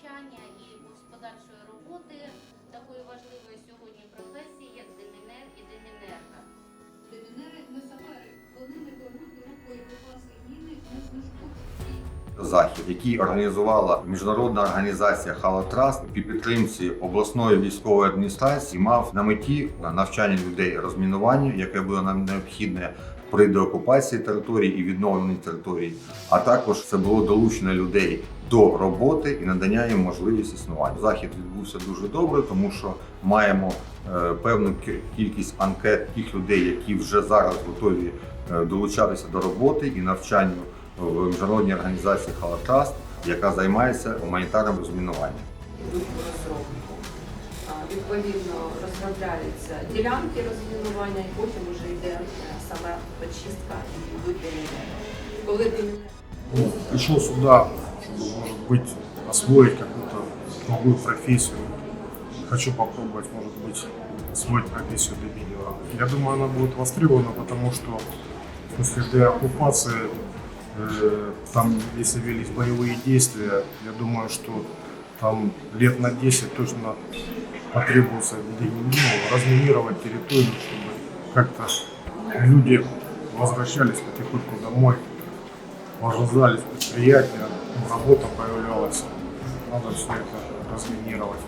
навчання і подальшої роботи такої важливої сьогодні професії, як ДНР і ДНРка. Демінери не сапери, вони не кладуть рукою припаси міни не знешкоджують. захід, який організувала міжнародна організація Халатраст при підтримці обласної військової адміністрації, мав на меті навчання людей розмінуванню, яке було нам необхідне при деокупації території і відновленні території. А також це було долучення людей до роботи і надання їм можливість існування. Захід відбувся дуже добре, тому що маємо е, певну кількість анкет тих людей, які вже зараз готові е, долучатися до роботи і навчанню в міжнародній організації Халатраст, яка займається гуманітарним розмінуванням. Відповідно, розробляються ділянки розмінування, і потім вже йде е, саме очистка і йдуть демінери. Коли демінери Ну, пришел сюда, чтобы, может быть, освоить какую-то новую профессию. Хочу попробовать, может быть, освоить профессию деминера. Я думаю, она будет востребована, потому что после деоккупации, э, там, если велись боевые действия, я думаю, что там лет на 10 точно потребуется ну, разминировать территорию, чтобы как-то люди возвращались потихоньку домой, возрождались предприятия, работа появлялась. Надо все это разминировать.